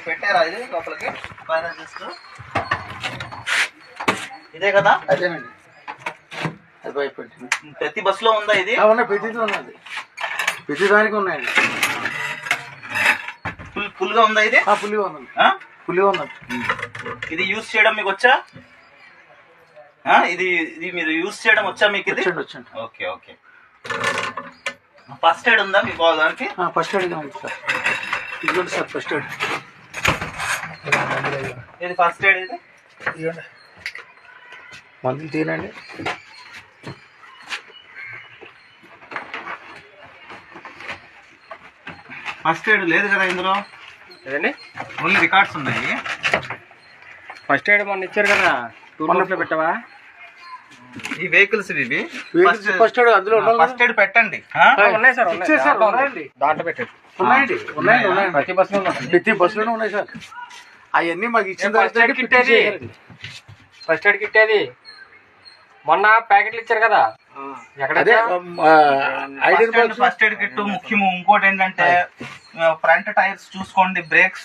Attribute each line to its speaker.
Speaker 1: ఇది పెట్టారా ఇది లోపలికి? పైన జస్ట్ ఇదే కదా?
Speaker 2: అదేనండి. అది
Speaker 1: ప్రతి బస్సులో ఉందా ఇది?
Speaker 2: ప్రతిదీ ఉన్నది ప్రతి దానికి ఉన్నాయండి.
Speaker 1: ఫుల్ ఫుల్గా ఉందా ఇది?
Speaker 2: ఉందండి
Speaker 1: ఆ?
Speaker 2: పులిగా ఉందండి
Speaker 1: ఇది యూస్ చేయడం మీకు వచ్చా? ఇది ఇది మీరు యూస్ చేయడం వచ్చా మీకు ఇది?
Speaker 2: వచ్చండి
Speaker 1: ఓకే ఓకే. ఫస్ట్ ఎయిడ్ ఉందా మీ బాగానికి
Speaker 2: ఫస్ట్ ఎయిడ్ ఉంది సార్. ఇదిగోండి సార్ ఫస్ట్ ఎయిడ్.
Speaker 1: ఇది ఫస్ట్ ఎయిడ్ ఇది?
Speaker 2: మందులు తినండి
Speaker 1: ఫస్ట్ ఎయిడ్ లేదు కదా ఇందులో?
Speaker 3: ఏదండి?
Speaker 1: ఓన్లీ రికార్డ్స్ ఉన్నాయి.
Speaker 3: ఫస్ట్ ఎయిడ్ మొన్న ఇచ్చారు కదా టూర్
Speaker 2: మొన్న-
Speaker 3: బాక్స్లో పెట్టావా?
Speaker 1: ఈ వెహికల్స్ ఇవి.
Speaker 2: ఫస్ట్ ఎయిడ్ అందులో
Speaker 1: ఫస్ట్ ఎయిడ్ పెట్టండి.
Speaker 3: ఉన్నాయి సార్ ఉన్నాయి. దాంట్లో పెట్టాడు.
Speaker 2: ఉన్నాయండి ఉన్నాయండి
Speaker 3: ప్రతి బస్సులో
Speaker 2: ప్రతి బస్సులోనే ఉన్నాయి సార్. అవన్నీ మాకు ఇచ్చిన
Speaker 3: ఫస్ట్ ఎయిడ్ కిట్ అది? ఫస్ట్ ఎయిడ్ కిట్ అది మొన్న ప్యాకెట్లు ఇచ్చారు కదా. ఎక్కడ
Speaker 2: అదే ఐడెంటి
Speaker 1: ఫస్ట్ ఎయిడ్ కిట్ ముఖ్యము. ఇంకోటి ఏంటంటే ఫ్రంట్ టైర్స్ చూసుకోండి బ్రేక్స్